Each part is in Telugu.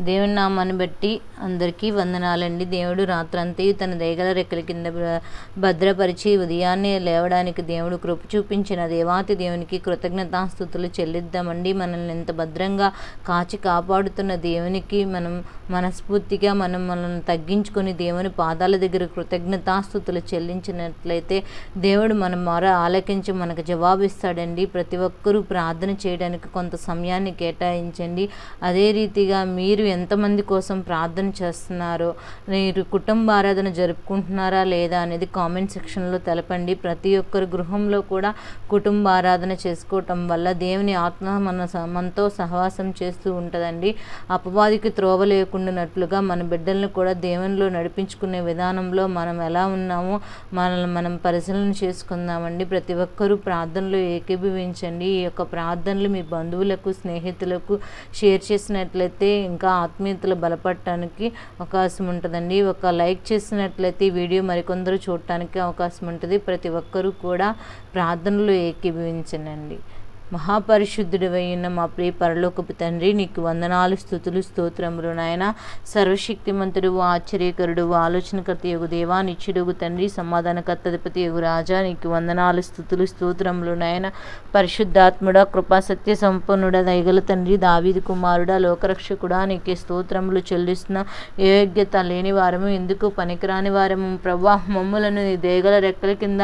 దేవుని నామాన్ని బట్టి అందరికీ వందనాలండి. దేవుడు రాత్రంతా తన దయగల రెక్కల కింద భ- భద్రపరిచి ఉదయాన్నే లేవడానికి దేవుడు కృప చూపించిన దేవాతి దేవునికి కృతజ్ఞతాస్థుతులు చెల్లిద్దామండి. మనల్ని ఎంత భద్రంగా కాచి కాపాడుతున్న దేవునికి మనం మనస్ఫూర్తిగా మనం మనల్ని తగ్గించుకొని దేవుని పాదాల దగ్గర కృతజ్ఞతాస్థుతులు చెల్లించినట్లయితే దేవుడు మన మొర ఆలకించి మనకు జవాబిస్తాడండి. ప్రతి ఒక్కరూ ప్రార్థన చేయడానికి కొంత సమయాన్ని కేటాయించండి. అదే రీతిగా మీరు ఎంతమంది కోసం ప్రార్థన చేస్తున్నారో మీరు కుటుంబ ఆరాధన జరుపుకుంటున్నారా లేదా అనేది కామెంట్ సెక్షన్లో తెలపండి. ప్రతి ఒక్కరి గృహంలో కూడా కుటుంబ ఆరాధన చేసుకోవటం వల్ల దేవుని ఆత్మ మన స- మనతో సహవాసం చేస్తూ ఉంటుందండి. అపవాదికి త్రోవ లేకుండానట్లుగా మన బిడ్డలను కూడా దేవునిలో నడిపించుకునే విధానంలో మనం ఎలా ఉన్నామో మనల్ని మనం పరిశీలన చేసుకుందామండి. ప్రతి ఒక్కరూ ప్రార్థనలు ఏకీభవించండి. ఈ యొక్క ప్రార్థనలు మీ బంధువులకు స్నేహితులకు షేర్ చేసినట్లయితే ఇంకా ఆత్మీయతలు బలపడటానికి అవకాశం ఉంటుందండి. ఒక లైక్ చేసినట్లయితే ఈ వీడియో మరికొందరు చూడటానికి అవకాశం ఉంటుంది. ప్రతి ఒక్కరూ కూడా ప్రార్థనలు ఏకీభవించనండి మహాపరిశుద్ధుడివైన మా ప్రియ పరలోకపు తండ్రి నీకు వందనాలు స్థుతులు స్తోత్రములు నాయన. సర్వశక్తిమంతుడు ఆశ్చర్యకరుడు ఆలోచనకర్త యొగు దేవా నిత్యుడుగు తండ్రి సమాధానకర్తధిపతి యొగు రాజా నీకు వందనాలు స్థుతులు స్తోత్రములు నాయన. పరిశుద్ధాత్ముడ కృపా సత్య సంపన్నుడ దయగల తండ్రి దావీది కుమారుడ లోకరక్షకుడా నీకే స్తోత్రములు చెల్లిస్తున్న యోగ్యత లేని వారము ఎందుకు పనికిరాని వారము ప్రభా మమ్ములను నీ దేగల రెక్కల కింద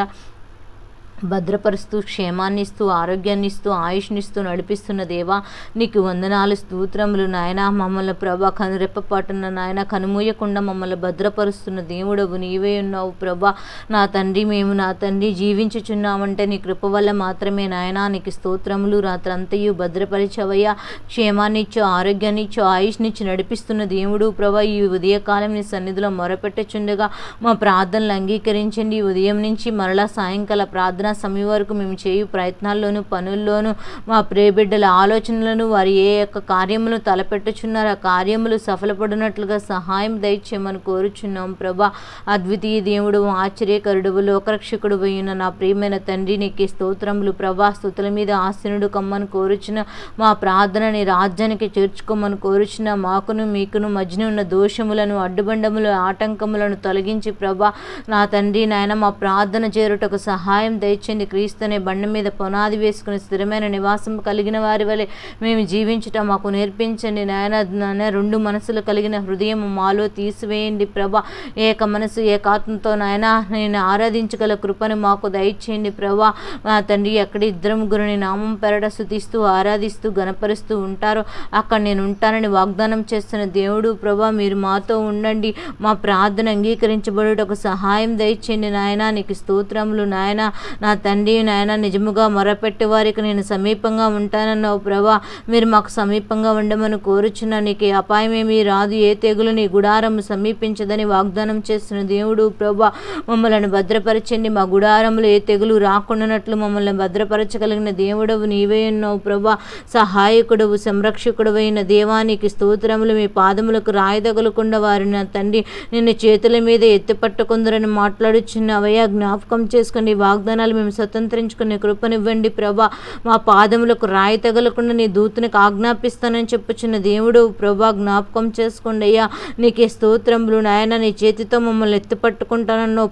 భద్రపరుస్తూ క్షేమాన్ని ఇస్తూ ఆరోగ్యాన్ని ఇస్తూ ఆయుష్నిస్తూ నడిపిస్తున్న దేవా నీకు వందనాలు స్తోత్రములు నాయన. మమ్మల్ని ప్రభా కనురెప్పపాటున్న నాయన కనుమూయకుండా మమ్మల్ని భద్రపరుస్తున్న దేవుడవు నీవే ఉన్నావు ప్రభా. నా తండ్రి మేము నా తండ్రి జీవించుచున్నామంటే నీ కృప వల్ల మాత్రమే నాయన. నీకు స్తోత్రములు రాత్రంతయు భద్రపరిచవయ్యా. క్షేమాన్ని ఇచ్చు ఆరోగ్యాన్ని ఇచ్చు ఆయుష్నిచ్చి నడిపిస్తున్న దేవుడు ప్రభా ఈ ఉదయకాలం నీ సన్నిధిలో మొరపెట్టుచుండగా మా ప్రార్థనలు అంగీకరించండి. ఈ ఉదయం నుంచి మరలా సాయంకాల ప్రార్థన సమయం వరకు మేము చేయు ప్రయత్నాల్లోనూ పనుల్లోనూ మా ప్రియబిడ్డల ఆలోచనలను వారి ఏ యొక్క కార్యములు తలపెట్టుచున్నారో ఆ కార్యములు సఫలపడినట్లుగా సహాయం దయచేయమని కోరుచున్నాం. ప్రభా అద్వితీయ దేవుడు ఆశ్చర్యకరుడు లోకరక్షకుడు అయిన నా ప్రియమైన తండ్రి నీకు స్తోత్రములు. ప్రభా స్థుతుల మీద ఆసనుడు కమ్మని కోరుచున్న మా ప్రార్థనని రాజ్యానికి చేర్చుకోమని కోరుచున్న మాకును మీకును మధ్యన ఉన్న దోషములను అడ్డుబండములు ఆటంకములను తొలగించి ప్రభా నా తండ్రి నాయన మా ప్రార్థన చేరుటకు సహాయం దయచండి క్రీస్తునే బండ మీద పునాది వేసుకుని స్థిరమైన నివాసం కలిగిన వారి వలె మేము జీవించుట మాకు నేర్పించండి. నాయన నాయన రెండు మనసులు కలిగిన హృదయం మాలో తీసివేయండి ప్రభా. ఏక మనసు ఏకాత్మతో నాయన నేను ఆరాధించగల కృపను మాకు దయచేయండి ప్రభా. మా తండ్రి ఎక్కడ ఇద్దరు ముగ్గురుని నామం పెరట శుతిస్తూ ఆరాధిస్తూ గణపరుస్తూ ఉంటారో. అక్కడ నేను ఉంటానని వాగ్దానం చేస్తున్న దేవుడు ప్రభా మీరు మాతో ఉండండి. మా ప్రార్థన అంగీకరించబడుటకు సహాయం దయచేయండి. నాయన నీకు స్తోత్రములు. నాయన నా తండ్రి నాయన నిజముగా మొరపెట్టి వారికి నేను సమీపంగా ఉంటానన్నావు ప్రభా. మీరు మాకు సమీపంగా ఉండమని కోరుచున్న నీకు అపాయమేమీ రాదు. ఏ తెగులు నీ గుడారం సమీపించదని వాగ్దానం చేస్తున్న దేవుడు ప్రభా. మమ్మల్ని భద్రపరచండి మా గుడారంలో ఏ తెగులు రాకుండానట్లు మమ్మల్ని భద్రపరచగలిగిన దేవుడవు నీవే ఉన్నావు ప్రభా. సహాయకుడవు సంరక్షకుడు అయిన దేవానికి స్తోత్రములు మీ పాదములకు రాయదగలకుండా వారి నా తండ్రి నిన్ను చేతుల మీద ఎత్తిపట్టుకుందరని మాట్లాడుచున్నావయ్యా మాట్లాడుచున్న జ్ఞాపకం చేసుకుని వాగ్దానాలు వాగ్దానాలు మేము స్వతంత్రించుకునే కృపనివ్వండి ప్రభా. మా పాదములకు రాయి తగలకుండా నీ దూతనికి ఆజ్ఞాపిస్తానని చెప్పుచున్న దేవుడు ప్రభా జ్ఞాపకం చేసుకోండి అయ్యా. నీకే స్తోత్రములు నాయన. నీ చేతితో మమ్మల్ని ఎత్తి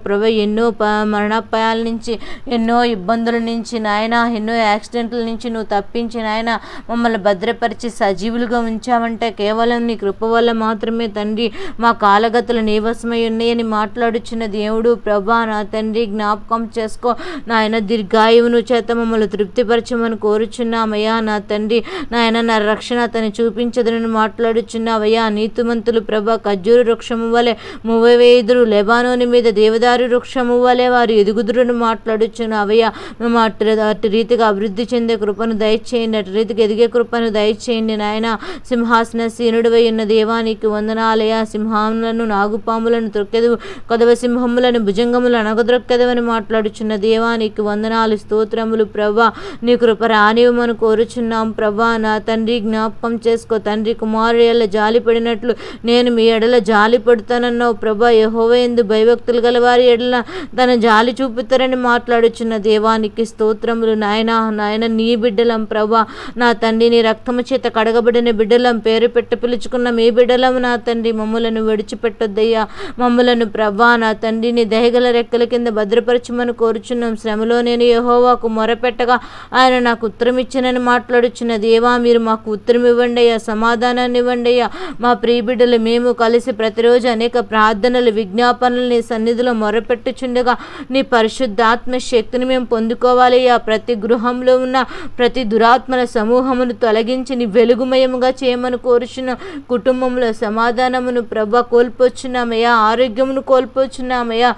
ప్రభ. ఎన్నో ప మరణాపాయాల నుంచి ఎన్నో ఇబ్బందుల నుంచి నాయన ఎన్నో యాక్సిడెంట్ల నుంచి నువ్వు తప్పించి నాయన మమ్మల్ని భద్రపరిచి సజీవులుగా ఉంచావంటే కేవలం నీ కృప వల్ల మాత్రమే తండ్రి. మా కాలగతులు నీవసమై ఉన్నాయని మాట్లాడుచున్న దేవుడు ప్రభా నా తండ్రి జ్ఞాపకం చేసుకో. నాయన దీర్ఘాయువును చేత మమ్మల్ని తృప్తిపరచమని కోరుచున్నామయ్యా. నా తండ్రి నాయన నా రక్షణ అతని చూపించదని మాట్లాడుచున్నావయ్యా. నీతిమంతులు ప్రభా ఖర్జూరు వృక్షము వలె మువ్వవేదురు లెబానోని మీద దేవదారు వృక్షము వలె వారు ఎదుగుదురును మాట్లాడుచున్నావయ్యా. మేము అటు అటు రీతిగా అభివృద్ధి చెందే కృపను దయచేయండి అటు రీతికి ఎదిగే కృపను దయచేయండి నాయన. సింహాసన సీనుడివై ఉన్న దేవానికి వందనాలయ సింహములను నాగుపాములను త్రొక్కెదు కదవ సింహములను భుజంగములు అనగదొక్కెదవని మాట్లాడుచున్న దేవాని నీకు వందనాలు స్తోత్రములు ప్రభా. నీ కృప రానివ్వమని కోరుచున్నాం ప్రభా. నా తండ్రి జ్ఞాపకం చేసుకో. తండ్రి కుమారుడు ఎడల జాలి పడినట్లు నేను మీ ఎడల జాలి పడుతానన్నావు ప్రభా. యహోవ ఎందు భయభక్తులు గల వారి ఎడల తన జాలి చూపుతారని మాట్లాడుచున్న దేవానికి స్తోత్రములు. నాయన నాయన నీ బిడ్డలం ప్రభా. నా తండ్రి నీ రక్తము చేత కడగబడిన బిడ్డలం. పేరు పెట్ట పిలుచుకున్న మీ బిడ్డలం నా తండ్రి. మమ్మలను విడిచిపెట్టొద్దయ్యా. మమ్మలను ప్రభా నా తండ్రిని దయగల రెక్కల కింద భద్రపరచమని కోరుచున్నాం. శ్రమలో నేను యహోవాకు మొరపెట్టగా ఆయన నాకు ఉత్తరం ఇచ్చినని మాట్లాడుచున్న దేవా మీరు మాకు ఉత్తరం ఇవ్వండి అయ్యా సమాధానాన్ని ఇవ్వండి అయ్యా మా ప్రియబిడ్డలు మేము కలిసి ప్రతిరోజు అనేక ప్రార్థనలు విజ్ఞాపనలు నీ సన్నిధిలో మొరపెట్టుచుండగా నీ పరిశుద్ధాత్మ శక్తిని మేము పొందుకోవాలి అయ్యా ప్రతి గృహంలో ఉన్న ప్రతి దురాత్మల సమూహమును తొలగించి నీ వెలుగుమయముగా చేయమని కోరుచున్న. కుటుంబంలో సమాధానమును ప్రభ కోల్పోచున్నామయ్యా ఆరోగ్యమును కోల్పోచున్నామయ్యా.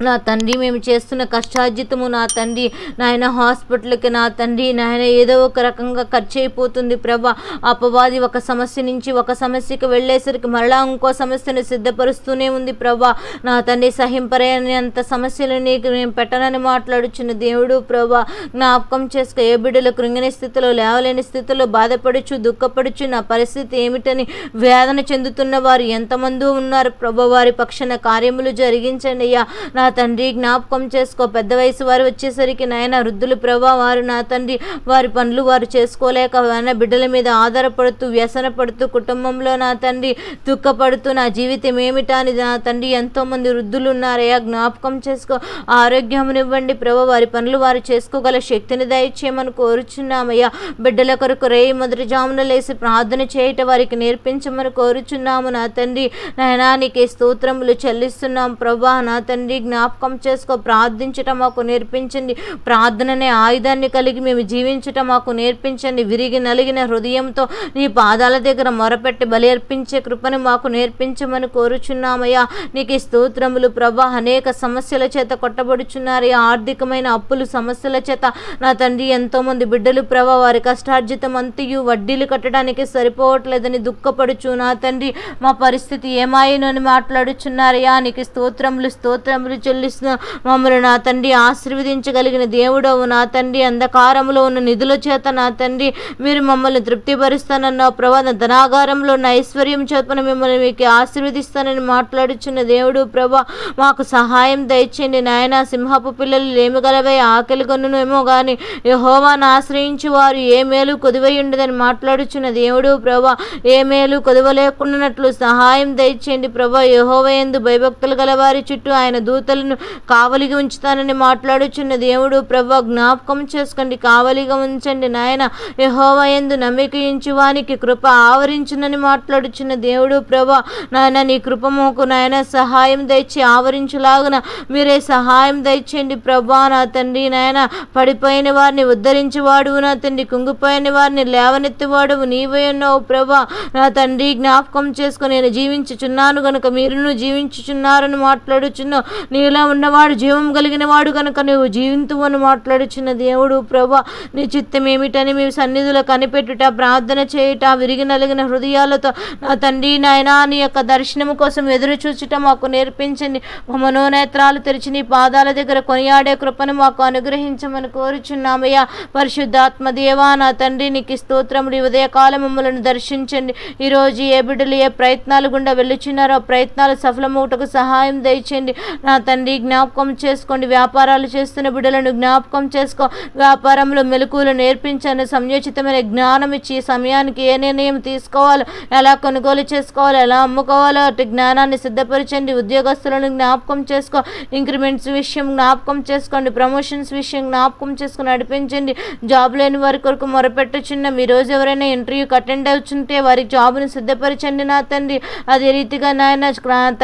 నా తండ్రి మేము చేస్తున్న కష్టార్జితము నా తండ్రి. నాయన హాస్పిటల్కి నా తండ్రి. నాయన ఏదో ఒక రకంగా ఖర్చు అయిపోతుంది ప్రభా. అపవాది ఒక సమస్య నుంచి ఒక సమస్యకి వెళ్ళేసరికి మరలా ఇంకో సమస్యను సిద్ధపరుస్తూనే ఉంది ప్రభా. నా తండ్రి సహింపరేనంత సమస్యలు నీకు నేను పెట్టనని మాట్లాడుచున్న దేవుడు ప్రభా. జ్ఞాపకం చేసుకో ఏ బిడ్డలు కృంగిన స్థితిలో లేవలేని స్థితిలో బాధపడుచు దుఃఖపడుచు నా పరిస్థితి ఏమిటని వేదన చెందుతున్న వారు ఎంతమంది ఉన్నారు ప్రభా. వారి పక్షాన కార్యములు జరిగించండి అయ్యా. నా తండ్రి జ్ఞాపకం చేసుకో. పెద్ద వయసు వారు వచ్చేసరికి నాయన వృద్ధులు ప్రభా వారు నా తండ్రి. వారి పనులు వారు చేసుకోలేక నాయన బిడ్డల మీద ఆధారపడుతూ వ్యసన పడుతూ కుటుంబంలో నా తండ్రి దుఃఖపడుతూ నా జీవితం ఏమిటా అని నా తండ్రి ఎంతోమంది వృద్ధులు ఉన్నారయ్యా జ్ఞాపకం చేసుకో. ఆరోగ్యమునివ్వండి ప్రభా. వారి పనులు వారు చేసుకోగల శక్తిని దయచేయమని కోరుచున్నామయ్యా. బిడ్డల కొరకు రేయి మొదటి జామున లేసి ప్రార్థన చేయట వారికి నేర్పించమని కోరుచున్నాము నా తండ్రి. నాయనా నీకే స్తోత్రములు చెల్లిస్తున్నాం ప్రభా. నా తండ్రి జ్ఞా జ్ఞాపకం చేసుకో ప్రార్థించటం మాకు నేర్పించండి. ప్రార్థననే ఆయుధాన్ని కలిగి మేము జీవించటం మాకు నేర్పించండి. విరిగి నలిగిన హృదయంతో నీ పాదాల దగ్గర మొరపెట్టి బలి అర్పించే కృపను మాకు నేర్పించమని కోరుచున్నామయ్యా. నీకు ఈ స్తోత్రములు ప్రభా. అనేక సమస్యల చేత కొట్టబడుచున్నారు. ఆర్థికమైన అప్పులు సమస్యల చేత. నా తండ్రి ఎంతోమంది బిడ్డలు ప్రభా వారి కష్టార్జితం అంతయు వడ్డీలు కట్టడానికి సరిపోవట్లేదని దుఃఖపడుచు నా తండ్రి. మా పరిస్థితి ఏమాయను అని మాట్లాడుచున్నారయ్యా. నీకు స్తోత్రములు స్తోత్రములు చెల్లిస్తున్న మమ్మల్ని నా తండ్రి ఆశీర్వదించగలిగిన దేవుడవు. నా తండ్రి అంధకారంలో ఉన్న నిధుల చేత నా తండ్రి మీరు మమ్మల్ని తృప్తిపరుస్తానన్న ప్రభా ధనాగారంలో ఉన్న ఐశ్వర్యం చేతన మిమ్మల్ని మీకు ఆశీర్వదిస్తానని మాట్లాడుచున్న దేవుడు ప్రభా మాకు సహాయం దయచేయండి. నాయన సింహపు పిల్లలు లేమిగలవై ఆకలి కొనునేమో కానీ యహోవాను ఆశ్రయించి వారు ఏ మేలు కొదువై ఉండదని మాట్లాడుచున్న దేవుడు ప్రభా ఏ మేలు కొదవలేకుండానట్లు సహాయం దయచేయండి. ప్రభా యహోవ ఎందు భయభక్తులు గల వారి చుట్టూ ఆయన ప్రజలను కావలిగా ఉంచుతానని మాట్లాడుచున్న దేవుడు ప్రభా జ్ఞాపకం చేసుకోండి. కావలిగా ఉంచండి నాయన. యహోవ ఎందు నమ్మిక వానికి కృప ఆవరించునని మాట్లాడుచున్న దేవుడు ప్రభా నాయన నీ కృపమోకు నాయన సహాయం దయచి ఆవరించులాగున మీరే సహాయం దయచేయండి ప్రభా నా తండ్రి నాయన. పడిపోయిన వారిని ఉద్ధరించేవాడు నా తండ్రి. కుంగిపోయిన వారిని లేవనెత్తివాడు నీవే ఉన్నావు ప్రభా. నా తండ్రి జ్ఞాపకం చేసుకుని నేను జీవించుచున్నాను గనుక మీరును జీవించుచున్నారని మాట్లాడుచున్నావు నీలో ఉన్నవాడు జీవం కలిగిన వాడు కనుక నువ్వు జీవింతు మాట్లాడుచున్న దేవుడు ప్రభా నీ చిత్తం ఏమిటని మీ సన్నిధిలో కనిపెట్టుట ప్రార్థన చేయుట విరిగి నలిగిన హృదయాలతో నా తండ్రి నాయన నీ యొక్క దర్శనము కోసం ఎదురు చూచుట మాకు నేర్పించండి. మా మనోనేత్రాలు తెరిచి నీ పాదాల దగ్గర కొనియాడే కృపను మాకు అనుగ్రహించమని కోరుచున్నామయ్యా. పరిశుద్ధాత్మ దేవా నా తండ్రి నీకు స్తోత్రములు ఈ ఉదయకాలం దర్శించండి. ఈరోజు ఏ బిడ్డలు ఏ ప్రయత్నాలు గుండా వెళ్ళుచున్నారో ప్రయత్నాలు సఫలమవుటకు సహాయం దయచేయండి. నా తండ్రి తండ్రి జ్ఞాపకం చేసుకోండి వ్యాపారాలు చేస్తున్న బిడ్డలను జ్ఞాపకం చేసుకో. వ్యాపారంలో మెలకువలు నేర్పించండి సంయోచితమైన జ్ఞానం ఇచ్చి సమయానికి ఏ నిర్ణయం తీసుకోవాలో ఎలా కొనుగోలు చేసుకోవాలో ఎలా అమ్ముకోవాలో అటు జ్ఞానాన్ని సిద్ధపరచండి ఉద్యోగస్తులను జ్ఞాపకం చేసుకో. ఇంక్రిమెంట్స్ విషయం జ్ఞాపకం చేసుకోండి ప్రమోషన్స్ విషయం జ్ఞాపకం చేసుకుని నడిపించండి. జాబ్ లేని వారి కొరకు మొరపెట్టుచున్న మీ రోజు ఎవరైనా ఇంటర్వ్యూకి అటెండ్ అవుతుంటే వారి జాబ్ని సిద్ధపరచండి నా తండ్రి. అదే రీతిగా నాయన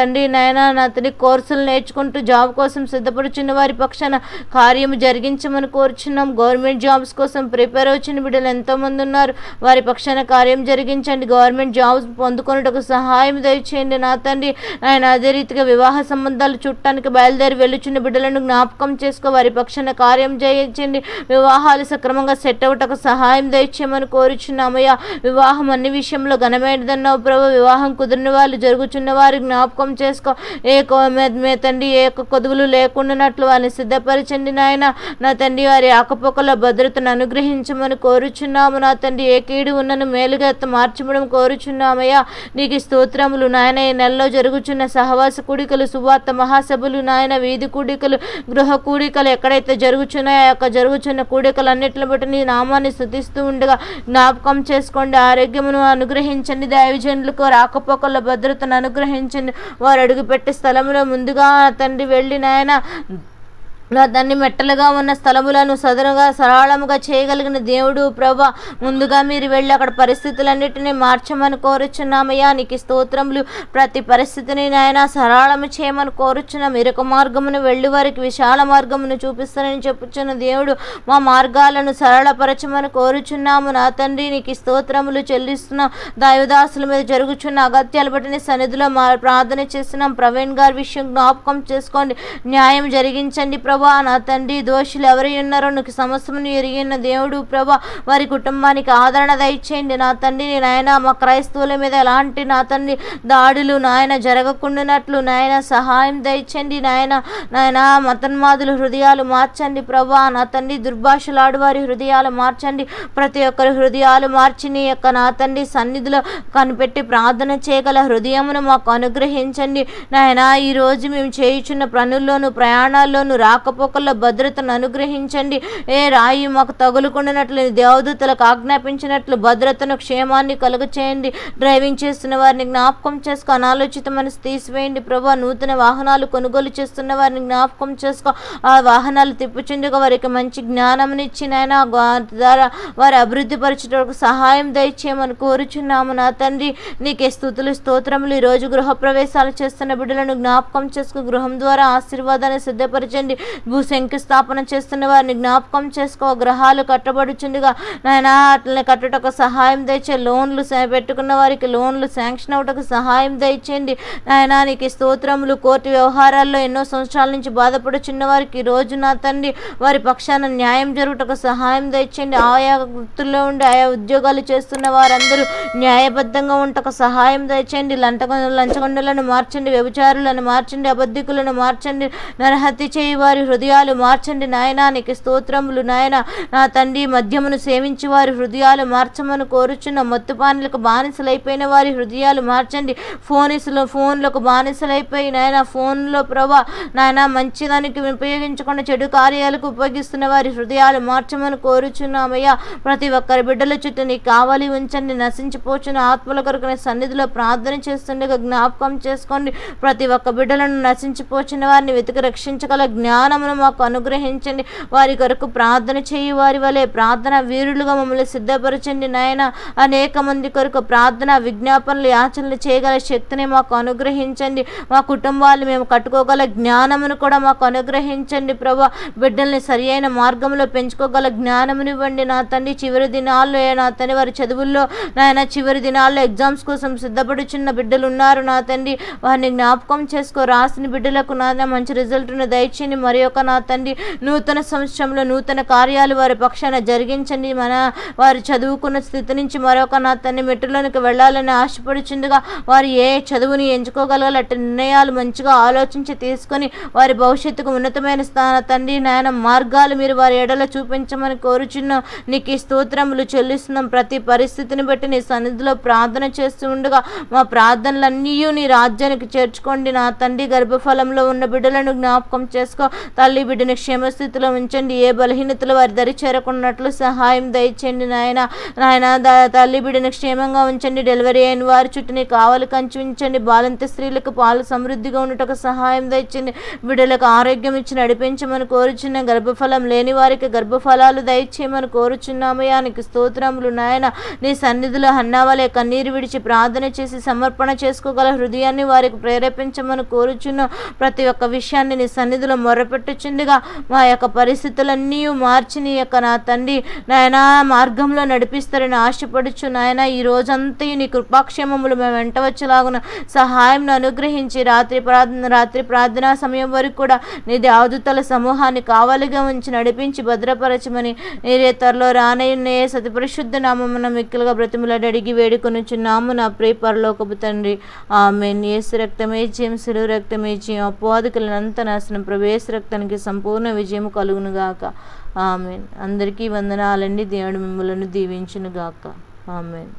తండ్రి నాయన నా తండ్రి కోర్సులు నేర్చుకుంటూ జాబ్ కోసం సిద్ధపడుచున్న వారి పక్షాన కార్యము జరిగించమని కోరుచున్నాం. గవర్నమెంట్ జాబ్స్ కోసం ప్రిపేర్ అవుతున్న బిడ్డలు ఎంతోమంది ఉన్నారు. వారి పక్షాన కార్యం జరిగించండి. గవర్నమెంట్ జాబ్స్ పొందుకొనుటకు సహాయం దయచేయండి. నా తండ్రి ఆయన అదే రీతిగా వివాహ సంబంధాలు చుట్టానికి బయలుదేరి వెళ్ళుచున్న బిడ్డలను జ్ఞాపకం చేసుకో. వారి పక్షాన కార్యం చేయించండి వివాహాలు సక్రమంగా సెట్ అవుటకు సహాయం దయచేయమని కోరుచున్నామయ్యా. వివాహం అన్ని విషయంలో ఘనమైనదన్నావు ప్రభు. వివాహం కుదిరిన వాళ్ళు జరుగుచున్న వారి జ్ఞాపకం చేసుకో. ఏ కో- మే- మే తండ్రి ఏ యొక్క కొదువులు లేకుండానట్లు వారిని సిద్ధపరచండి నాయన. నా తండ్రి వారి ఆకపోకల భద్రతను అనుగ్రహించమని కోరుచున్నాము. నా తండ్రి ఏ కీడు ఉన్నను మేలుగా మార్చమడం కోరుచున్నామయ్యా. నీకు స్తోత్రములు నాయన. ఈ నెలలో జరుగుచున్న సహవాస కూడికలు సువార్త మహాసభలు నాయన వీధి కూడికలు గృహ కూడికలు ఎక్కడైతే జరుగుచున్నాయో ఆ యొక్క జరుగుచున్న కూడికలు అన్నిటిని బట్టి నీ నామాన్ని స్థుతిస్తూ ఉండగా జ్ఞాపకం చేసుకోండి. ఆరోగ్యమును అనుగ్రహించండి. దైవజనులకు రాకపోకల భద్రతను అనుగ్రహించండి. వారు అడుగుపెట్టే స్థలంలో ముందుగా తండ్రి వెళ్ళినాయన దాన్ని మెట్టలుగా ఉన్న స్థలములను సదరుగా సరళముగా చేయగలిగిన దేవుడు ప్రభా ముందుగా మీరు వెళ్ళి అక్కడ పరిస్థితులన్నిటినీ మార్చమని కోరుచున్నామయ్యా. నీకు స్తోత్రములు. ప్రతి పరిస్థితిని నాయన సరళము చేయమని కోరుచున్నాం. ఇరుక మార్గమును వెళ్ళి వారికి విశాల మార్గమును చూపిస్తానని చెప్పుచున్న దేవుడు మా మార్గాలను సరళపరచమని కోరుచున్నాము. నా తండ్రి నీకు స్తోత్రములు చెల్లిస్తున్నాం దైవదాసుల మీద జరుగుచున్న అగత్యాలు బట్టి సన్నిధిలో మా ప్రార్థన చేస్తున్నాం. ప్రవీణ్ గారి విషయం జ్ఞాపకం చేసుకోండి. న్యాయం జరిగించండి ప్రభు. ప్రభా నా తండ్రి దోషులు ఎవరై ఉన్నారో నీకు సమస్తమును ఎరిగిన దేవుడు ప్రభా. వారి కుటుంబానికి ఆదరణ దయచేయండి. నా తండ్రి నాయన మా క్రైస్తవుల మీద ఎలాంటి నా తండ్రి దాడులు నాయన జరగకుండానట్లు నాయన సహాయం దయచండి నాయన నాయన మతన్మాదుల హృదయాలు మార్చండి ప్రభా. నా తండ్రి దుర్భాషలాడు వారి హృదయాలు మార్చండి. ప్రతి ఒక్కరి హృదయాలు మార్చి నీ యొక్క నా తండ్రి సన్నిధిలో కనిపెట్టి ప్రార్థన చేయగల హృదయమును మాకు అనుగ్రహించండి. నాయన ఈరోజు మేము చేయుచున్న పనుల్లోను రాక రాకపోకల్లో భద్రతను అనుగ్రహించండి. ఏ రాయి మాకు తగులుకున్నట్లు దేవదూతలకు ఆజ్ఞాపించినట్లు భద్రతను క్షేమాన్ని కలుగ చేయండి డ్రైవింగ్ చేస్తున్న వారిని జ్ఞాపకం చేసుకో. అనాలోచిత మనసు తీసివేయండి ప్రభా నూతన వాహనాలు కొనుగోలు చేస్తున్న వారిని జ్ఞాపకం చేసుకో. ఆ వాహనాలు తిప్పుచుండగా వారికి మంచి జ్ఞానంనిచ్చి నాయన ద్వారా వారి అభివృద్ధి పరచడానికి సహాయం దయచేయమని కోరుచున్నాము నా తండ్రి. నీకే స్థుతులు స్తోత్రములు. ఈరోజు గృహ ప్రవేశాలు చేస్తున్న బిడ్డలను జ్ఞాపకం చేసుకు. గృహం ద్వారా ఆశీర్వాదాన్ని సిద్ధపరచండి. భూ శంకుస్థాపన చేస్తున్న వారిని జ్ఞాపకం చేసుకో. గ్రహాలు కట్టబడుచుండగా నాయన అట్లనే కట్టుటకు సహాయం దయచే లోన్లు పెట్టుకున్న వారికి లోన్లు శాంక్షన్ అవటకు సహాయం దయచేయండి. నాయన నీకు స్తోత్రములు కోర్టు వ్యవహారాల్లో ఎన్నో సంవత్సరాల నుంచి బాధపడుచున్న వారికి రోజు నా తండ్రి వారి పక్షాన న్యాయం జరుగుటకు సహాయం దయచేయండి. ఆయా వృత్తుల్లో ఉండి ఆయా ఉద్యోగాలు చేస్తున్న వారందరూ న్యాయబద్ధంగా ఉంటకు సహాయం దయచేయండి. లంటగొండ లంచగొండలను మార్చండి వ్యభిచారులను మార్చండి అబద్ధికులను మార్చండి. నరహత్య చేయి వారి హృదయాలు మార్చండి నాయనా నీకు స్తోత్రములు నాయన. నా తండ్రి మద్యమును సేవించి వారి హృదయాలు మార్చమని కోరుచున్న మత్తుపానులకు బానిసలైపోయిన వారి హృదయాలు మార్చండి. ఫోనిసులు ఫోన్లకు బానిసలైపోయి నాయన ఫోన్లో ప్రభా నాయన మంచిదానికి ఉపయోగించకుండా చెడు కార్యాలకు ఉపయోగిస్తున్న వారి హృదయాలు మార్చమని కోరుచున్నామయ్యా. ప్రతి ఒక్కరి బిడ్డల చుట్టూ నీకు కావాలి ఉంచండి నశించిపోచున్న ఆత్మల కొరకు నీ సన్నిధిలో ప్రార్థన చేస్తుండగా జ్ఞాపకం చేసుకోండి. ప్రతి ఒక్క బిడ్డలను నశించిపోచిన వారిని వెతికి రక్షించగల జ్ఞానం జ్ఞానమును మాకు అనుగ్రహించండి. వారి కొరకు ప్రార్థన చేయి వారి వలె ప్రార్థన వీరులుగా మమ్మల్ని సిద్ధపరచండి. నాయన అనేక మంది కొరకు ప్రార్థన విజ్ఞాపనలు యాచనలు చేయగల శక్తిని మాకు అనుగ్రహించండి. మా కుటుంబాలు మేము కట్టుకోగల జ్ఞానమును కూడా మాకు అనుగ్రహించండి. ప్రభా బిడ్డల్ని సరి అయిన మార్గంలో పెంచుకోగల జ్ఞానమునివ్వండి నా తండ్రి చివరి దినాల్లో నా తండ్రి వారి చదువుల్లో నాయన చివరి దినాల్లో ఎగ్జామ్స్ కోసం సిద్ధపడుచున్న బిడ్డలు ఉన్నారు. నా తండ్రి వారిని జ్ఞాపకం చేసుకో. రాసిన బిడ్డలకు నాయన మంచి రిజల్ట్ను దయచేయండి. మరి ఒక నా తండ్రి నూతన సంవత్సరంలో నూతన కార్యాలు వారి పక్షాన జరిగించండి. మన వారు చదువుకున్న స్థితి నుంచి మరొక నా తండ్రి మెట్టులోనికి వెళ్ళాలని ఆశపడుచుండగా వారు ఏ చదువుని ఎంచుకోగలగాలి నిర్ణయాలు మంచిగా ఆలోచించి తీసుకొని వారి భవిష్యత్తుకు ఉన్నతమైన స్థాన తండ్రి నాయన మార్గాలు మీరు వారి ఎడలో చూపించమని కోరుచున్నాం. నీకు ఈ స్తోత్రములు చెల్లిస్తున్నాం. ప్రతి పరిస్థితిని బట్టి నీ సన్నిధిలో ప్రార్థన చేస్తూ ఉండగా మా ప్రార్థనలన్నీ నీ రాజ్యానికి చేర్చుకోండి. నా తండ్రి గర్భఫలంలో ఉన్న బిడ్డలను జ్ఞాపకం చేసుకో. తల్లి బిడ్డని క్షేమస్థితిలో ఉంచండి. ఏ బలహీనతలు వారి దరి చేరకున్నట్లు సహాయం దయచేయండి నాయన. నాయన తల్లి బిడ్డని క్షేమంగా ఉంచండి. డెలివరీ అయిన వారి చుట్టూని కావాలి కావలి కంచి ఉంచండి. బాలంత స్త్రీలకు పాలు సమృద్ధిగా ఉండటకు సహాయం దయచండి బిడ్డలకు ఆరోగ్యం ఇచ్చి నడిపించమని కోరుచున్న గర్భఫలం లేని వారికి గర్భఫలాలు దయచేయమని కోరుచున్నామయ్యా నీకు స్తోత్రములు నాయన. నీ సన్నిధిలో హన్నావలే కన్నీరు విడిచి ప్రార్థన చేసి సమర్పణ చేసుకోగల హృదయాన్ని వారికి ప్రేరేపించమని కోరుచున్న. ప్రతి ఒక్క విషయాన్ని నీ సన్నిధిలో మొరపెట్టు పట్టుచుందిగా మా యొక్క పరిస్థితులన్నీ మార్చి నీ యొక్క నా తండ్రి నాయన మార్గంలో నడిపిస్తారని ఆశపడుచు నాయన ఈ రోజంతా నీ కృపాక్షేమములు మేము వెంట వచ్చేలాగున సహాయం అనుగ్రహించి రాత్రి ప్రార్థన రాత్రి ప్రార్థనా సమయం వరకు కూడా నీ దేవదూతల సమూహాన్ని కావాలిగా ఉంచి నడిపించి భద్రపరచమని నీరే త్వరలో రానయ్యే సతి పరిశుద్ధ నామమున మిక్కులుగా బ్రతిములాడి అడిగి వేడుకొనుచున్నాము నా ప్రియ పరలోకపు తండ్రి. ఆమె ఏసు రక్తమే జయం సులువు రక్తమే జయం. అపోవాదికులను నాశనం ప్రవేశ రక్తం రక్తానికి సంపూర్ణ విజయం కలుగును గాక ఆమెన్. అందరికీ వందనాలండి. దేవుడు మిమ్మలను దీవించునుగాక. ఆమెన్.